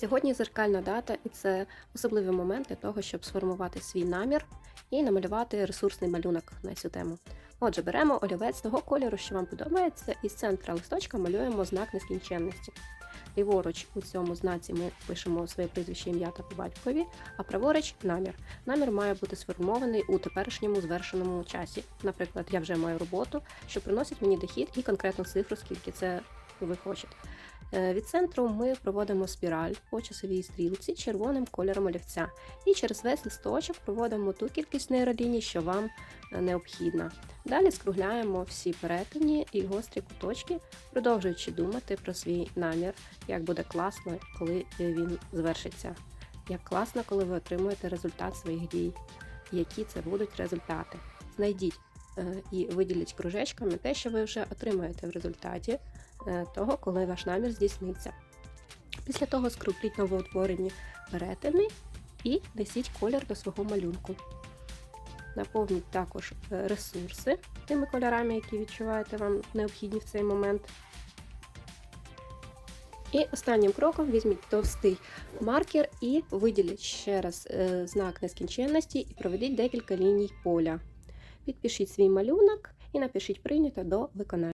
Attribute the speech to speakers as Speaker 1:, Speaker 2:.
Speaker 1: Сьогодні зеркальна дата, і це особливий момент для того, щоб сформувати свій намір і намалювати ресурсний малюнок на цю тему. Отже, беремо олівець того кольору, що вам подобається, і з центра листочка малюємо знак нескінченності. Ліворуч у цьому знаці ми пишемо своє прізвище ім'я та по батькові, а праворуч намір. Намір має бути сформований у теперішньому звершеному часі. Наприклад, я вже маю роботу, що приносить мені дохід і конкретну цифру, скільки це ви хочете. Е, Від центру ми проводимо спіраль по часовій стрілці червоним кольором олівця. І через весь листочок проводимо ту кількість нейроліній, що вам е, необхідна. Далі скругляємо всі перетині і гострі куточки, продовжуючи думати про свій намір, як буде класно, коли він звершиться. Як класно, коли ви отримуєте результат своїх дій, які це будуть результати. Знайдіть е, і виділіть кружечками те, що ви вже отримаєте в результаті е, того, коли ваш намір здійсниться. Після того скрупліть новоутворені перетини і несіть колір до свого малюнку. Наповніть також е, ресурси тими кольорами, які відчуваєте вам необхідні в цей момент. І останнім кроком візьміть товстий маркер і виділіть ще раз е, знак нескінченності і проведіть декілька ліній поля. Підпишіть свій малюнок і напишіть прийнято до виконання.